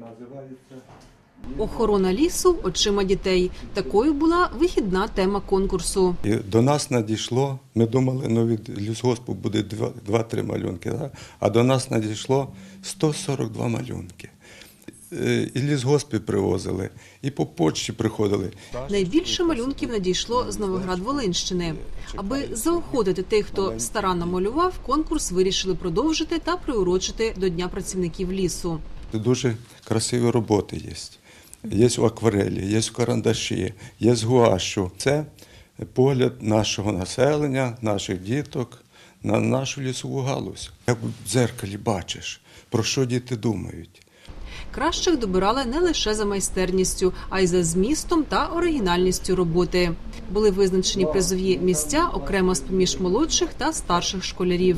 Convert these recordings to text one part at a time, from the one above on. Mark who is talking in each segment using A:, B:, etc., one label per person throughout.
A: називається.
B: Охорона лісу очима дітей. Такою була вихідна тема конкурсу.
A: І до нас надійшло, ми думали, ну від лісгоспу буде 2-3 малюнки, да? а до нас надійшло 142 малюнки. Е, І лісгоспи привозили, і по почті приходили.
B: Найбільше малюнків надійшло з Новоград-Волинщини. Аби заохотити тих, хто старанно малював, конкурс вирішили продовжити та приурочити до Дня працівників лісу.
A: Дуже красиві роботи є. Є в акварелі, є в карандаші, є з гуашу. Це погляд нашого населення, наших діток на нашу лісову галузь. Як в дзеркалі бачиш, про що діти думають.
B: Кращих добирали не лише за майстерністю, а й за змістом та оригінальністю роботи. Були визначені призові місця окремо з поміж молодших та старших школярів.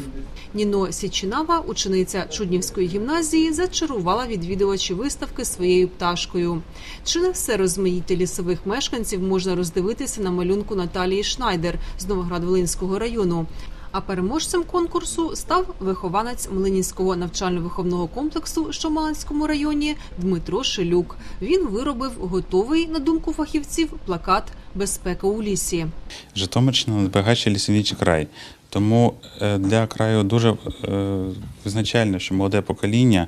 B: Ніно Січинава, учениця Чуднівської гімназії, зачарувала відвідувачів виставки своєю пташкою. Чи не все розмаїття лісових мешканців можна роздивитися на малюнку Наталії Шнайдер з Новоград-Волинського району? А переможцем конкурсу став вихованець Млинінського навчально-виховного комплексу, в Малинському районі Дмитро Шелюк. Він виробив готовий, на думку фахівців, плакат Безпека у лісі.
C: Житомирщина найбагатший лісовічий край. Тому е, для краю дуже е, визначально, що молоде покоління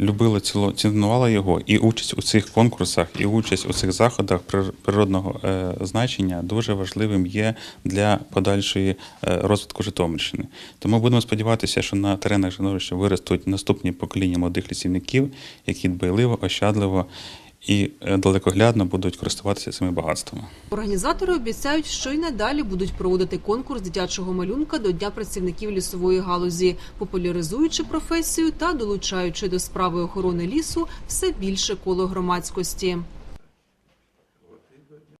C: любило цінувала його, і участь у цих конкурсах, і участь у цих заходах прир- природного е, значення дуже важливим є для подальшої е, розвитку Житомирщини. Тому будемо сподіватися, що на теренах Житомирщини виростуть наступні покоління молодих лісівників, які дбайливо, ощадливо і е, далекоглядно будуть користуватися цими багатствами.
B: Організатори обіцяють, що й надалі будуть проводити конкурс дитячого малюнка до Дня працівників лісової галузі, популяризуючи професію та долучаючи до справи охорони лісу все більше коло громадськості.